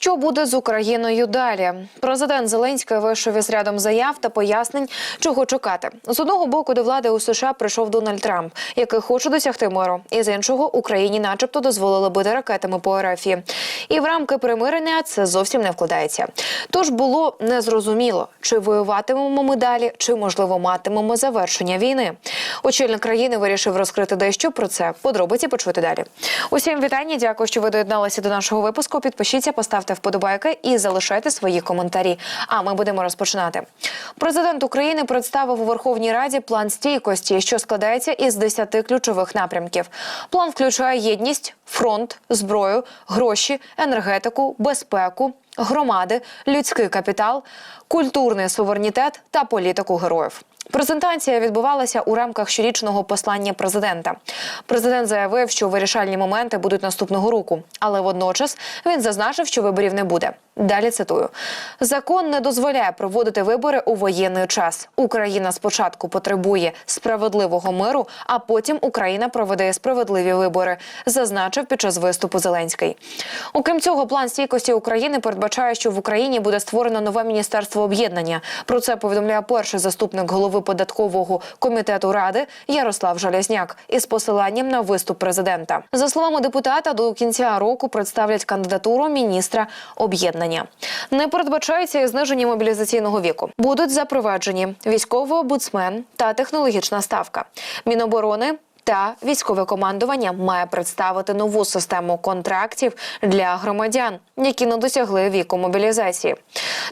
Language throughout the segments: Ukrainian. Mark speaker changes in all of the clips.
Speaker 1: Що буде з Україною далі? Президент Зеленський вийшов із рядом заяв та пояснень, чого чекати. З одного боку до влади у США прийшов Дональд Трамп, який хоче досягти миру. І з іншого Україні, начебто, дозволили бити ракетами по РФ. І в рамки примирення це зовсім не вкладається. Тож було незрозуміло, чи воюватимемо ми далі, чи можливо матимемо завершення війни. Очільник країни вирішив розкрити дещо про це. Подробиці почути далі. Усім вітання. Дякую, що ви доєдналися до нашого випуску. Підпишіться, поставте вподобайки і залишайте свої коментарі. А ми будемо розпочинати. Президент України представив у Верховній Раді план стійкості, що складається із 10 ключових напрямків. План включає єдність, фронт, зброю, гроші, енергетику, безпеку. Громади, людський капітал, культурний суверенітет та політику героїв. Презентація відбувалася у рамках щорічного послання президента. Президент заявив, що вирішальні моменти будуть наступного року, але водночас він зазначив, що виборів не буде. Далі цитую: закон не дозволяє проводити вибори у воєнний час. Україна спочатку потребує справедливого миру, а потім Україна проведе справедливі вибори, зазначив під час виступу Зеленський. Окрім цього, план стійкості України передбачає, що в Україні буде створено нове міністерство об'єднання. Про це повідомляє перший заступник голови податкового комітету ради Ярослав Жалязняк із посиланням на виступ президента. За словами депутата, до кінця року представлять кандидатуру міністра об'єднання. Не передбачається і зниження мобілізаційного віку. Будуть запроваджені військовий омбудсмен та технологічна ставка. Міноборони. Та військове командування має представити нову систему контрактів для громадян, які не досягли віку мобілізації.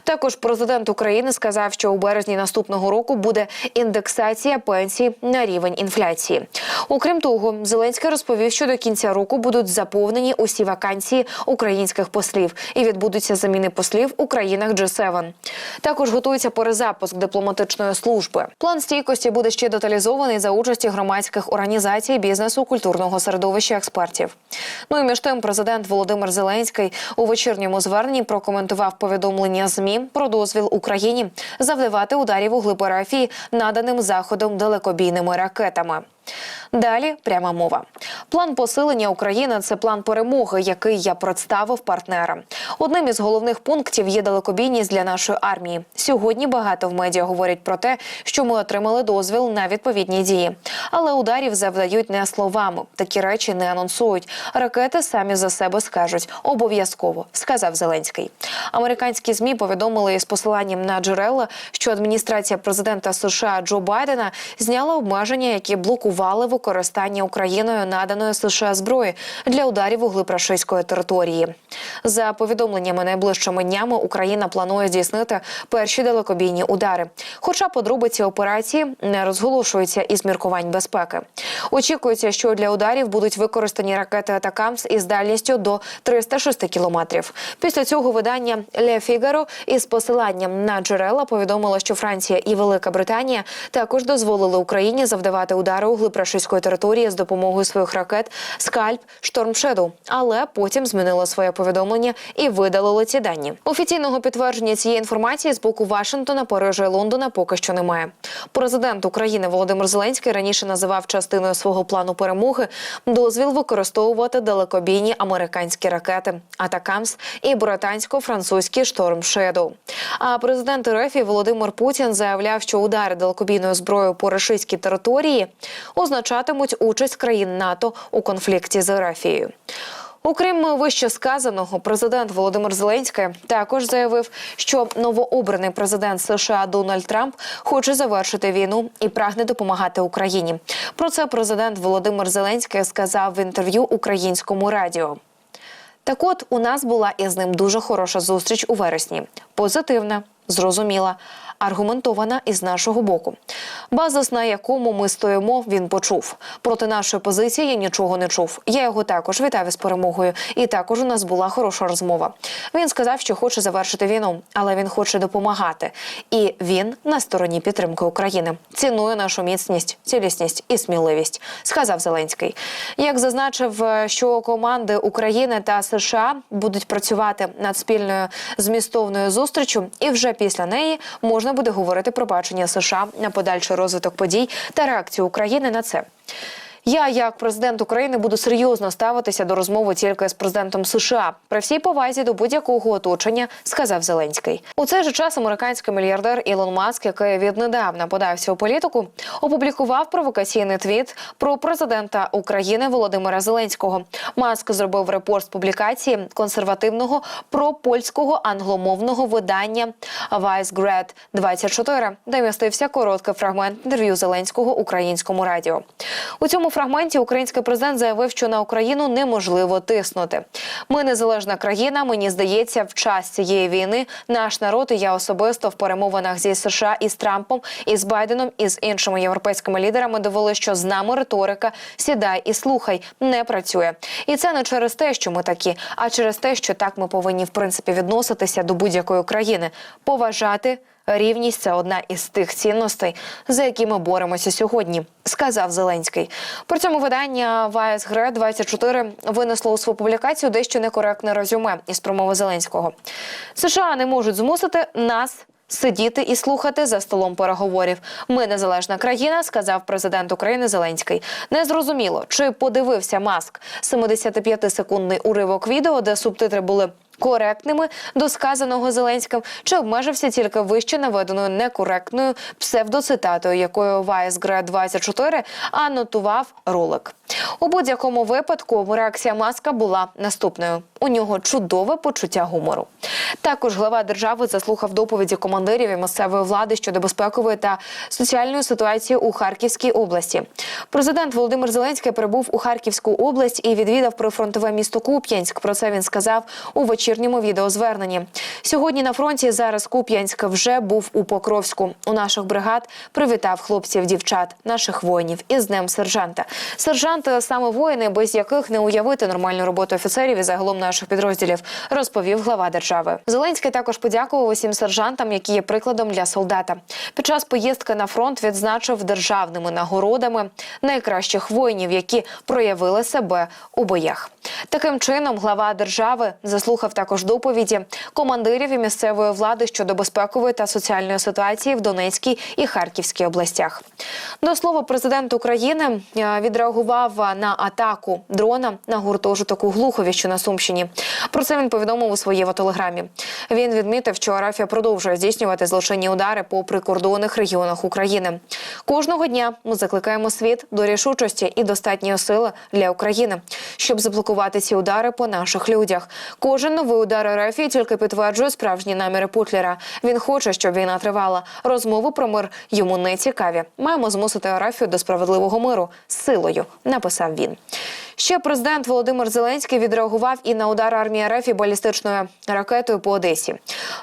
Speaker 1: Також президент України сказав, що у березні наступного року буде індексація пенсій на рівень інфляції. Окрім того, Зеленський розповів, що до кінця року будуть заповнені усі вакансії українських послів і відбудуться заміни послів у країнах G7. Також готується перезапуск дипломатичної служби. План стійкості буде ще деталізований за участі громадських організацій, бізнесу, культурного середовища експертів. Ну і між тим, президент Володимир Зеленський у вечірньому зверненні прокоментував повідомлення ЗМІ про дозвіл Україні завдавати ударів у глиб РФ наданим заходом далекобійними ракетами. Далі пряма мова. План посилення України це план перемоги, який я представив партнерам. Одним із головних пунктів є далекобійність для нашої армії. Сьогодні багато в медіа говорять про те, що ми отримали дозвіл на відповідні дії. Але ударів завдають не словами. Такі речі не анонсують. Ракети самі за себе скажуть обов'язково, сказав Зеленський. Американські змі повідомили із посиланням на джерела, що адміністрація президента США Джо Байдена зняла обмеження, які блокували використання Україною наданої США зброї для ударів у глиб рашистської території. За повідомленнями найближчими днями Україна планує здійснити перші далекобійні удари. Хоча подробиці операції не розголошуються із міркувань безпеки. Очікується, що для ударів будуть використані ракети Атакамс із дальністю до 306 кілометрів. Після цього видання Ле Фігаро із посиланням на джерела повідомило, що Франція і Велика Британія також дозволили Україні завдавати удари у глиб рашистської території з допомогою своїх ракет Скальп Штормшеду, але потім змінило своє повідомлення і видалило ці дані. Офіційного підтвердження цієї інформації з боку Вашингтона, Парижа і Лондона поки що немає. Президент України Володимир Зеленський раніше називав частиною свого плану перемоги дозвіл використовувати далекобійні американські ракети Атакамс і британсько-французький шторм Шедоу. А президент РФ Володимир Путін заявляв, що удари далекобійною зброєю по рашистській території означатимуть участь країн НАТО у конфлікті з Рафією. Окрім вище сказаного, президент Володимир Зеленський також заявив, що новообраний президент США Дональд Трамп хоче завершити війну і прагне допомагати Україні. Про це президент Володимир Зеленський сказав в інтерв'ю українському радіо. Так от у нас була із ним дуже хороша зустріч у вересні. Позитивна, зрозуміла, аргументована із нашого боку. Базис, на якому ми стоїмо, він почув. Проти нашої позиції нічого не чув. Я його також вітав із перемогою. І також у нас була хороша розмова. Він сказав, що хоче завершити війну, але він хоче допомагати. І він на стороні підтримки України. Цінує нашу міцність, цілісність і сміливість, сказав Зеленський. Як зазначив, що команди України та США будуть працювати над спільною змістовною зустрічю, і вже після неї можна буде говорити про бачення США на подальший розвиток подій та реакцію України на це. Я, як президент України, буду серйозно ставитися до розмови тільки з президентом США при всій повазі до будь-якого оточення, сказав Зеленський. У цей же час американський мільярдер Ілон Маск, який віднедавна подався у політику, опублікував провокаційний твіт про президента України Володимира Зеленського. Маск зробив репост публікації консервативного пропольського англомовного видання Vicegrad 24 де містився короткий фрагмент інтерв'ю Зеленського українському радіо. У цьому фрагменті український президент заявив, що на Україну неможливо тиснути. Ми незалежна країна. Мені здається, в час цієї війни наш народ і я особисто в перемовинах зі США із Трампом, із Байденом і з іншими європейськими лідерами довели, що з нами риторика сідай і слухай не працює. І це не через те, що ми такі, а через те, що так ми повинні в принципі відноситися до будь-якої країни, поважати. Рівність це одна із тих цінностей, за які ми боремося сьогодні, сказав Зеленський. При цьому видання ВСГР 24 винесло у свою публікацію дещо некоректне резюме із промови Зеленського. США не можуть змусити нас. Сидіти і слухати за столом переговорів. Ми незалежна країна, сказав президент України Зеленський. Незрозуміло, чи подивився маск 75-секундний уривок відео, де субтитри були коректними до сказаного Зеленським, чи обмежився тільки вище наведеною некоректною псевдоцитатою, якою Вайсгре 24 анотував ролик. У будь-якому випадку реакція маска була наступною. У нього чудове почуття гумору. Також глава держави заслухав доповіді командирів і місцевої влади щодо безпекової та соціальної ситуації у Харківській області. Президент Володимир Зеленський перебув у Харківську область і відвідав прифронтове місто Куп'янськ. Про це він сказав у вечірньому відеозверненні. Сьогодні на фронті зараз Куп'янськ вже був у Покровську. У наших бригад привітав хлопців, дівчат, наших воїнів із днем сержанта. Сержанти саме воїни, без яких не уявити нормальну роботу офіцерів і загалом наших підрозділів, розповів глава держави. Зеленський також подякував усім сержантам, які є прикладом для солдата. Під час поїздки на фронт відзначив державними нагородами найкращих воїнів, які проявили себе у боях. Таким чином, глава держави заслухав також доповіді командирів і місцевої влади щодо безпекової та соціальної ситуації в Донецькій і Харківській областях. До слова, президент України е, відреагував на атаку дрона на гуртожиток Глухові, що на Сумщині. Про це він повідомив у своєму телеграмі. Він відмітив, що Арафія продовжує здійснювати злочинні удари по прикордонних регіонах України. Кожного дня ми закликаємо світ до рішучості і достатньої сили для України, щоб заблокувати ці удари по наших людях. Кожен новий удар Арафії тільки підтверджує справжні наміри Путлера. Він хоче, щоб війна тривала. Розмови про мир йому не цікаві. Маємо змусити Арафію до справедливого миру з силою, написав він. Ще президент Володимир Зеленський відреагував і на удар армії РФ і балістичною ракетою по Одесі.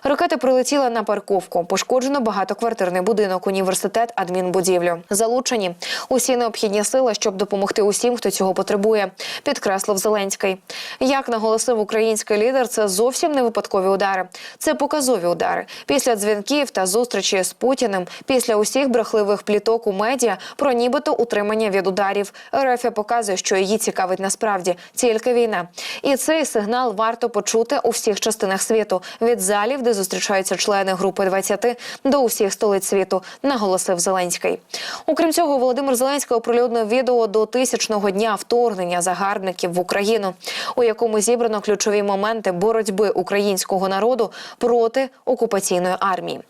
Speaker 1: Ракета прилетіла на парковку. Пошкоджено багатоквартирний будинок, університет, адмінбудівлю. Залучені усі необхідні сили, щоб допомогти усім, хто цього потребує, підкреслив Зеленський. Як наголосив український лідер, це зовсім не випадкові удари, це показові удари. Після дзвінків та зустрічі з Путіним, після усіх брехливих пліток у медіа про нібито утримання від ударів. РФ показує, що її цікавить насправді тільки війна. І цей сигнал варто почути у всіх частинах світу від залів, де зустрічаються члени групи 20, до усіх столиць світу, наголосив Зеленський. Окрім цього, Володимир Зеленський оприлюднив відео до тисячного дня вторгнення загарбників в Україну, у якому зібрано ключові моменти боротьби українського народу проти окупаційної армії.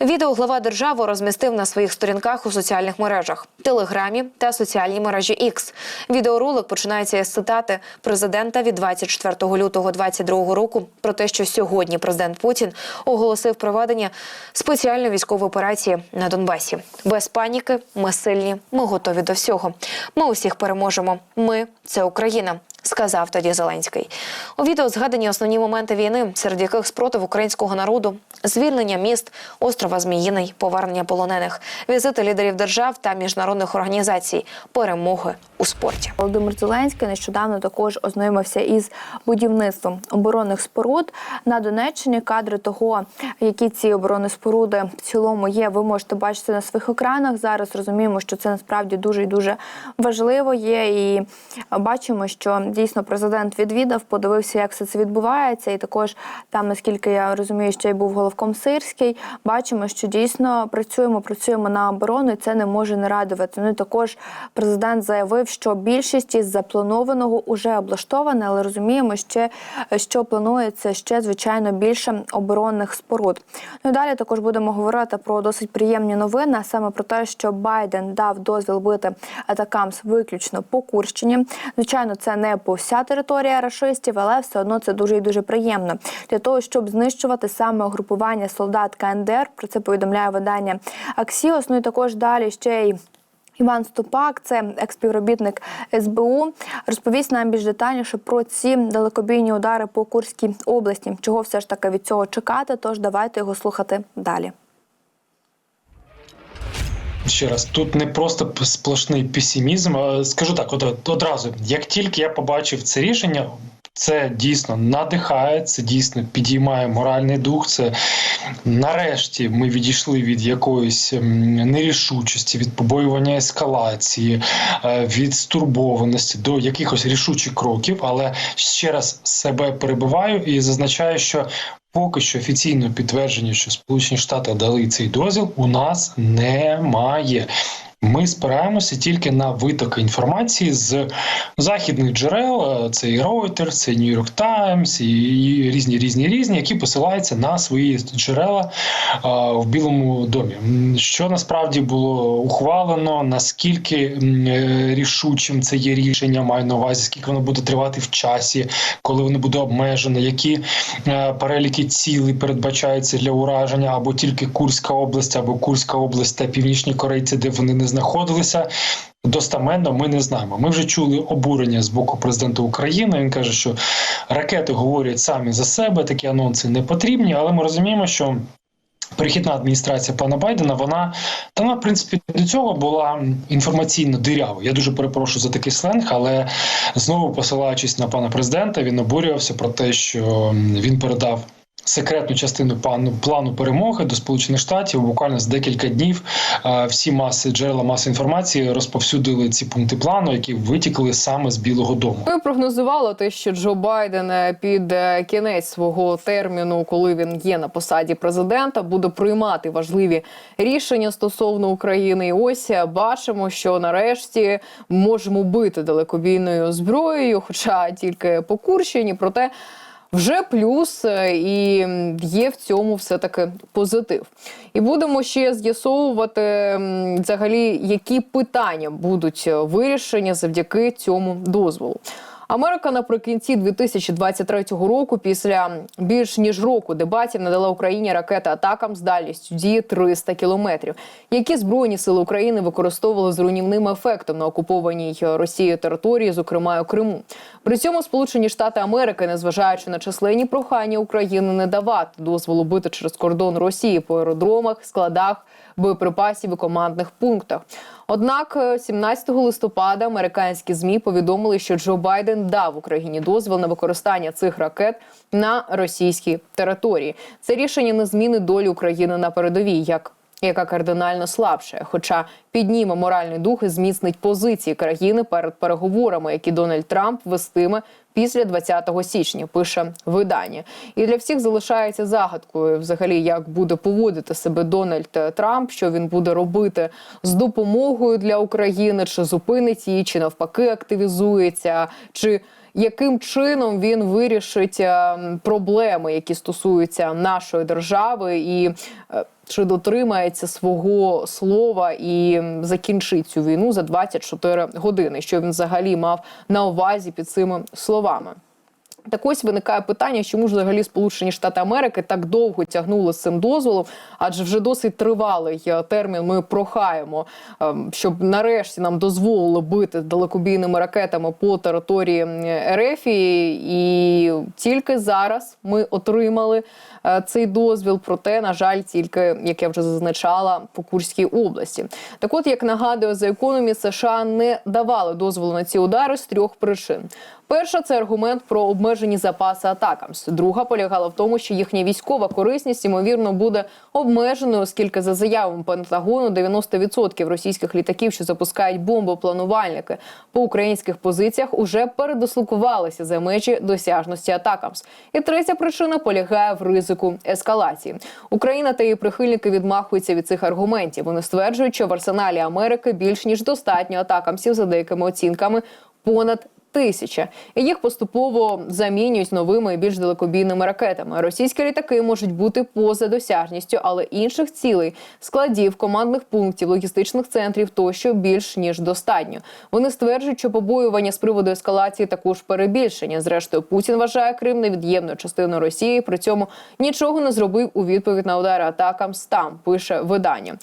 Speaker 1: Відео глава держави розмістив на своїх сторінках у соціальних мережах, телеграмі та соціальній мережі X. Відеоролик починається із цитати президента від 24 лютого 2022 року про те, що сьогодні президент Путін оголосив проведення спеціальної військової операції на Донбасі. Без паніки ми сильні, ми готові до всього. Ми усіх переможемо. Ми це Україна. Сказав тоді Зеленський у відео згадані основні моменти війни, серед яких спротив українського народу, звільнення міст, острова Зміїний, повернення полонених, візити лідерів держав та міжнародних організацій, перемоги у спорті.
Speaker 2: Володимир Зеленський нещодавно також ознайомився із будівництвом оборонних споруд на Донеччині. Кадри того, які ці оборонні споруди в цілому є, ви можете бачити на своїх екранах. Зараз розуміємо, що це насправді дуже і дуже важливо є, і бачимо, що дійсно президент відвідав, подивився, як все це відбувається, і також там, наскільки я розумію, ще й був головком Сирський. Бачимо, що дійсно працюємо, працюємо на оборону, і це не може не радувати. Ну і також президент заявив, що більшість із запланованого уже облаштована, але розуміємо ще, що планується ще звичайно більше оборонних споруд. Ну і далі також будемо говорити про досить приємні новини, саме про те, що Байден дав дозвіл бити атакамс виключно по Курщині. Звичайно, це не по вся територія рашистів, але все одно це дуже і дуже приємно для того, щоб знищувати саме угрупування солдат КНДР. Про це повідомляє видання Аксіос. Ну і також далі ще й. Іван Ступак, це експівробітник СБУ, розповість нам більш детальніше про ці далекобійні удари по Курській області. Чого все ж таки від цього чекати? Тож давайте його слухати далі.
Speaker 3: Ще раз, тут не просто сплошний песимізм. а Скажу так, от, одразу, як тільки я побачив це рішення, це дійсно надихає, це дійсно підіймає моральний дух. Це нарешті ми відійшли від якоїсь нерішучості, від побоювання ескалації, е, від стурбованості до якихось рішучих кроків. Але ще раз себе перебиваю і зазначаю, що Поки що офіційного підтвердження, що Сполучені Штати дали цей дозвіл, у нас немає. Ми спираємося тільки на витоки інформації з західних джерел. Це і Reuters, це і New York Times, і різні різні різні, які посилаються на свої джерела в Білому домі. Що насправді було ухвалено, наскільки е, рішучим це є рішення, маю на увазі, скільки воно буде тривати в часі, коли воно буде обмежено, які е, переліки цілей передбачаються для ураження, або тільки Курська область, або Курська область та Північні Корейці, де вони не знаходилися. Достаменно ми не знаємо. Ми вже чули обурення з боку президента України. Він каже, що ракети говорять самі за себе, такі анонси не потрібні, але ми розуміємо, що. Перехідна адміністрація пана Байдена, вона та в принципі, до цього була інформаційно дирявою. Я дуже перепрошую за такий сленг, але знову посилаючись на пана президента, він обурювався про те, що він передав секретну частину плану, плану перемоги до Сполучених Штатів. Буквально за декілька днів е, всі маси джерела маси інформації розповсюдили ці пункти плану, які витікли саме з Білого Дому.
Speaker 4: Ми прогнозували те, що Джо Байден е, під е, кінець свого терміну, коли він є на посаді президента, буде приймати важливі рішення стосовно України. І ось бачимо, що нарешті можемо бити далекобійною зброєю, хоча тільки по Курщині. Проте вже плюс, е, і є в цьому все таки позитив. І будемо ще з'ясовувати взагалі, які питання будуть е, вирішені завдяки цьому дозволу. Америка наприкінці 2023 року, після більш ніж року дебатів, надала Україні ракети атакам з дальністю дії 300 кілометрів, які збройні сили України використовували з руйнівним ефектом на окупованій Росією території, зокрема у Криму. При цьому Сполучені Штати Америки, незважаючи на численні прохання України не давати дозволу бити через кордон Росії по аеродромах, складах боєприпасів у командних пунктах. Однак, е, 17 листопада американські змі повідомили, що Джо Байден дав Україні дозвіл на використання цих ракет на російській території. Це рішення не зміни долі України на передовій, як яка кардинально слабше, хоча підніме моральний дух і зміцнить позиції країни перед переговорами, які Дональд Трамп вестиме після 20 січня. Пише видання, і для всіх залишається загадкою, взагалі, як буде поводити себе Дональд Трамп, що він буде робити з допомогою для України, чи зупинить її, чи навпаки активізується, чи яким чином він вирішить е, проблеми, які стосуються нашої держави, і е, чи дотримається свого слова і закінчить цю війну за 24 години, що він взагалі мав на увазі під цими словами. Так ось виникає питання, чому ж взагалі Сполучені Штати Америки так довго тягнули з цим дозволом, адже вже досить тривалий е, термін. Ми прохаємо, ем, щоб нарешті нам дозволили бити далекобійними ракетами по території РФ, і, і тільки зараз ми отримали е, цей дозвіл. Проте, на жаль, тільки як я вже зазначала, по Курській області. Так, от як нагадує за економі, США не давали дозволу на ці удари з трьох причин: Перша це аргумент про обмежені запаси атакамс. Друга полягала в тому, що їхня військова корисність ймовірно буде обмеженою, оскільки за заявами Пентагону 90% російських літаків, що запускають бомбопланувальники по українських позиціях, уже передислокувалися за межі досяжності атакамс. І третя причина полягає в ризику ескалації. Україна та її прихильники відмахуються від цих аргументів. Вони стверджують, що в арсеналі Америки більш ніж достатньо атакамсів за деякими оцінками понад тисяча. І їх поступово замінюють новими і більш далекобійними ракетами. Російські літаки можуть бути поза досяжністю, але інших цілей, складів, командних пунктів, логістичних центрів тощо більш ніж достатньо. Вони стверджують, що побоювання з приводу ескалації також перебільшення. Зрештою, Путін вважає Крим невід'ємною частиною Росії. При цьому нічого не зробив у відповідь на удари атакам там, пише видання.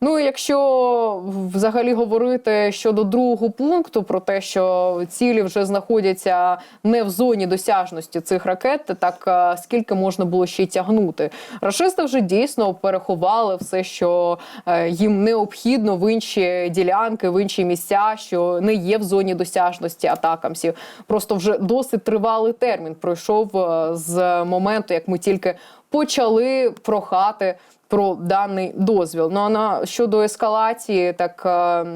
Speaker 4: Ну, якщо взагалі говорити щодо другого пункту про те, що цілі вже знаходяться не в зоні досяжності цих ракет, так е, скільки можна було ще тягнути? Рашисти вже дійсно переховали все, що е, їм необхідно в інші ділянки, в інші місця, що не є в зоні досяжності атакамсів. Просто вже досить тривалий термін пройшов е, з моменту, як ми тільки почали прохати про даний дозвіл. Ну а на щодо ескалації, так е,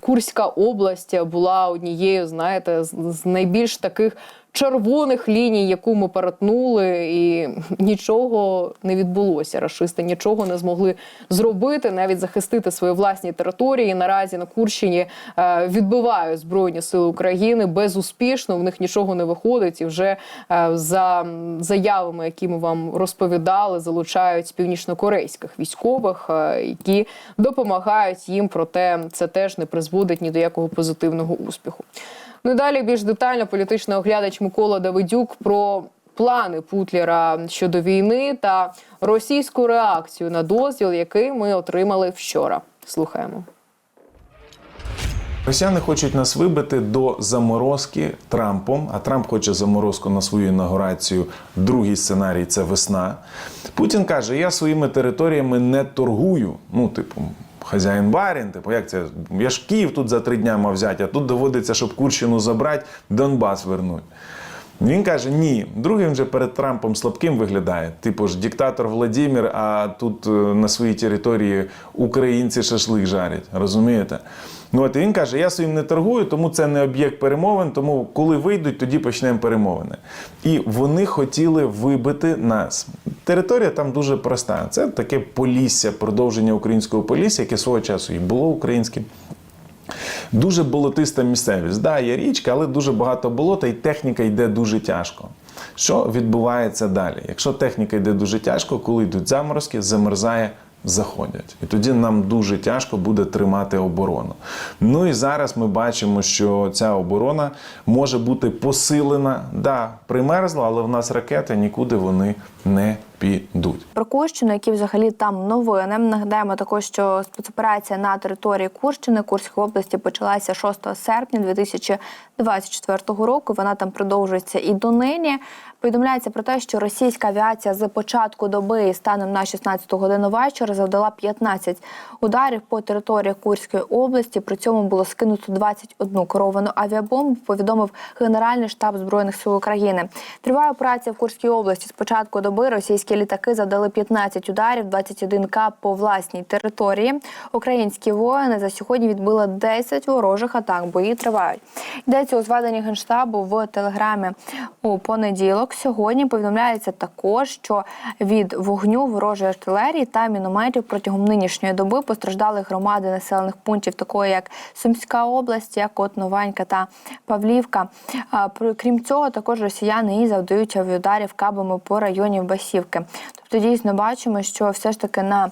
Speaker 4: Курська область була однією, знаєте, з, найбільш таких червоних ліній, яку ми перетнули, і нічого не відбулося. Рашисти нічого не змогли зробити, навіть захистити свої власні території. Наразі на Курщині е, відбивають збройні сили України безуспішно. В них нічого не виходить, і вже е, за заявами, які ми вам розповідали, залучають північнокорейських військових, е, які допомагають їм. Проте це теж не призводить ні до якого позитивного успіху. Ну і далі більш детально політичний оглядач Микола Давидюк про плани Путлера щодо війни та російську реакцію на дозвіл, який ми отримали вчора. Слухаємо.
Speaker 5: Росіяни хочуть нас вибити до заморозки Трампом, а Трамп хоче заморозку на свою інаугурацію. Другий сценарій це весна. Путін каже: я своїми територіями не торгую. Ну, типу, хазяїн барін, типу, як це? Я ж Київ тут за три дня мав взяти, а тут доводиться, щоб Курщину забрати, Донбас вернуть. Він каже: ні, другий вже перед Трампом слабким виглядає. Типу ж диктатор Владимир, а тут е, на своїй території українці шашлик жарять. Розумієте? Ну от він каже: я своїм не торгую, тому це не об'єкт перемовин. Тому коли вийдуть, тоді почнемо перемовини. І вони хотіли вибити нас. Територія там дуже проста. Це таке полісся, продовження українського полісся, яке свого часу і було українським. Дуже болотиста місцевість. Да, є річка, але дуже багато болота, і техніка йде дуже тяжко. Що відбувається далі? Якщо техніка йде дуже тяжко, коли йдуть заморозки, замерзає. Заходять, і тоді нам дуже тяжко буде тримати оборону. Ну і зараз ми бачимо, що ця оборона може бути посилена. Да, примерзла, але в нас ракети нікуди вони не підуть.
Speaker 2: Про Курщину, які взагалі там новини. Нагадаємо також, що спецоперація на території Курщини Курської області почалася 6 серпня 2024 року. Вона там продовжується і донині. Повідомляється про те, що російська авіація з початку доби станом на 16 годину вечора завдала 15 ударів по території Курської області. При цьому було скинуто 21 керовану авіабомбу. Повідомив Генеральний штаб збройних сил України. Триває операція в Курській області. З початку доби російські літаки завдали 15 ударів, 21 к по власній території. Українські воїни за сьогодні відбили 10 ворожих атак. Бої тривають. Йдеться у зведенні генштабу в телеграмі у понеділок. Сьогодні повідомляється також, що від вогню ворожої артилерії та мінометів протягом нинішньої доби постраждали громади населених пунктів, такої як Сумська область, як от Новенька та Павлівка. Крім цього, також росіяни і завдають авіударів кабами по районі Басівки. Тобто дійсно бачимо, що все ж таки на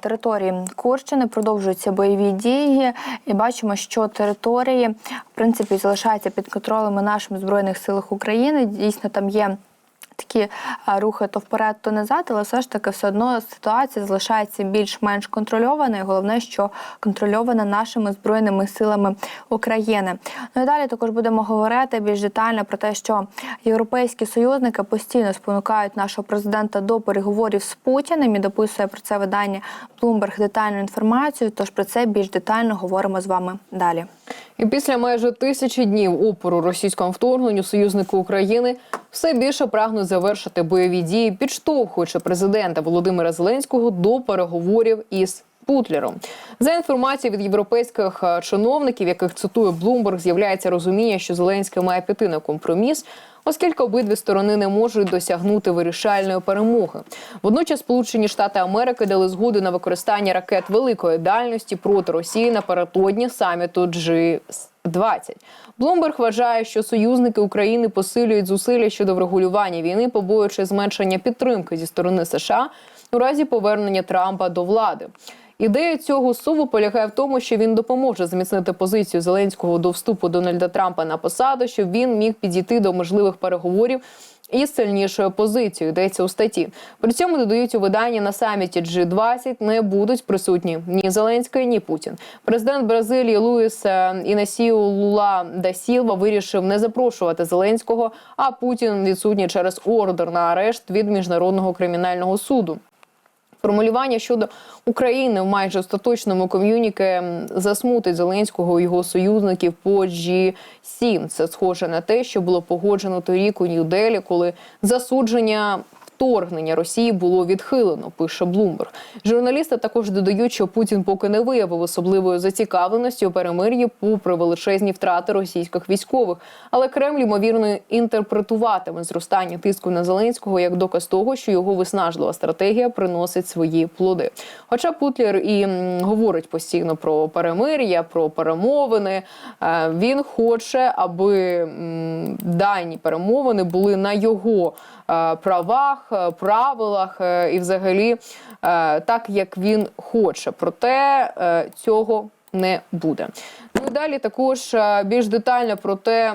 Speaker 2: території Курщини продовжуються бойові дії, і бачимо, що території в принципі залишаються під контролем наших збройних силах України. Дійсно, там є. Такі рухи то вперед, то назад, але все ж таки все одно ситуація залишається більш-менш контрольованою. Головне, що контрольована нашими збройними силами України. Ну і далі також будемо говорити більш детально про те, що європейські союзники постійно спонукають нашого президента до переговорів з Путіним і дописує про це видання Bloomberg детальну інформацію. Тож про це більш детально говоримо з вами далі.
Speaker 4: І після майже тисячі днів опору російському вторгненню союзники України все більше прагнуть завершити бойові дії, підштовхуючи президента Володимира Зеленського до переговорів із Путлером. За інформацією від європейських е, чиновників, яких цитує Блумберг, з'являється розуміння, що Зеленський має піти на компроміс. Оскільки обидві сторони не можуть досягнути вирішальної перемоги, водночас Сполучені Штати Америки дали згоду на використання ракет великої дальності проти Росії напередодні саміту G20. Блумберг вважає, що союзники України посилюють зусилля щодо врегулювання війни, побоюючи зменшення підтримки зі сторони США у разі повернення Трампа до влади. Ідея цього суву полягає в тому, що він допоможе зміцнити позицію Зеленського до вступу Дональда Трампа на посаду, щоб він міг підійти до можливих переговорів із сильнішою позицією. Йдеться у статті. При цьому додають у виданні на саміті G20 не будуть присутні ні Зеленський, ні Путін. Президент Бразилії Луїс е, Інасіо Лула да Сілва вирішив не запрошувати Зеленського, а Путін відсутній через ордер на арешт від міжнародного кримінального суду. Формулювання щодо України в майже остаточному ком'юніке засмутить Зеленського і його союзників по G7. Це схоже на те, що було погоджено торік у Нью-Делі, коли засудження вторгнення Росії було відхилено. Пише Блумберг. Журналісти також додають, що Путін поки не виявив особливої зацікавленості у перемир'ї попри величезні втрати російських військових. Але Кремль ймовірно інтерпретуватиме зростання тиску на Зеленського як доказ того, що його виснажлива стратегія приносить свої плоди. Хоча Путлер і говорить постійно про перемир'я, про перемовини, е, він хоче, аби дані перемовини були на його е, правах, е, правилах е, і, взагалі, е, так як він хоче. Проте е, цього не буде. Ну і далі також е, більш детально про те,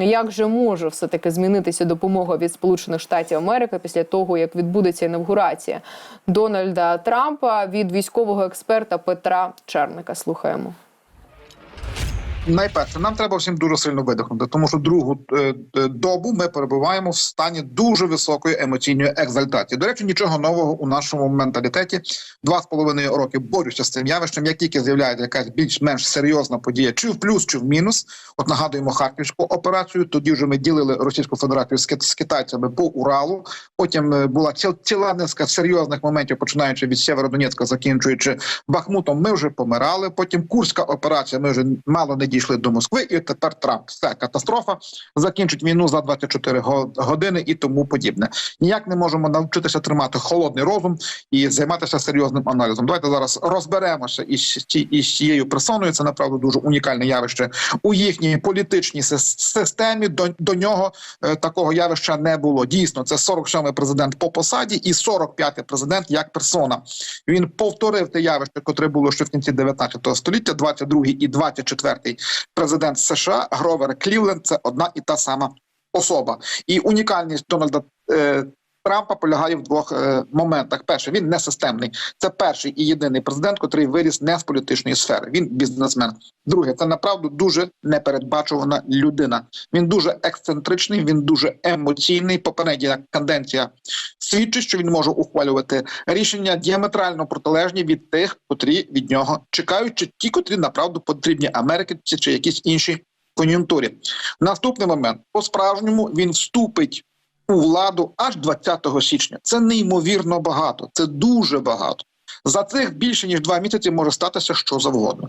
Speaker 4: як же може все таки змінитися допомога від Сполучених Штатів Америки після того, як відбудеться інавгурація Дональда Трампа від військового експерта Петра Черника. Слухаємо.
Speaker 6: Найперше, нам треба всім дуже сильно видихнути, тому що другу е, е, добу ми перебуваємо в стані дуже високої емоційної екзальтації. До речі, нічого нового у нашому менталітеті. Два з половиною роки борюся з цим явищем. Як тільки з'являється якась більш-менш серйозна подія, чи в плюс, чи в мінус. От нагадуємо харківську операцію. Тоді вже ми ділили Російську Федерацію з, ки- з китайцями по Уралу. Потім е, була ціл, ціла низка серйозних моментів, починаючи від Сєвєродонецька, закінчуючи Бахмутом. Ми вже помирали. Потім Курська операція. Ми вже мало не дійшли до Москви, і тепер Трамп. Все катастрофа. Закінчить війну за 24 го- години і тому подібне. Ніяк не можемо навчитися тримати холодний розум і займатися серйозним аналізом. Давайте зараз розберемося із із цією персоною. Це направду дуже унікальне явище у їхній політичній системі. До, до нього е, такого явища не було. Дійсно, це 47-й президент по посаді і 45-й президент як персона. Він повторив те явище, котре було ще в кінці 19 століття, 22-й і 24-й президент США Гровер Клівленд. Це одна і та сама особа. І унікальність Дональда е, Трампа полягає в двох е, моментах. Перше, він не системний. Це перший і єдиний президент, котрий виріс не з політичної сфери. Він бізнесмен. Друге, це направду дуже непередбачувана людина. Він дуже ексцентричний, він дуже емоційний. Попередня канденція свідчить, що він може ухвалювати рішення діаметрально протилежні від тих, котрі від нього чекають, чи ті, котрі направду потрібні Америки, чи, чи якісь інші кон'юнктурі. Наступний момент по справжньому він вступить у владу аж 20 січня. Це неймовірно багато. Це дуже багато. За цих більше ніж два місяці може статися що завгодно.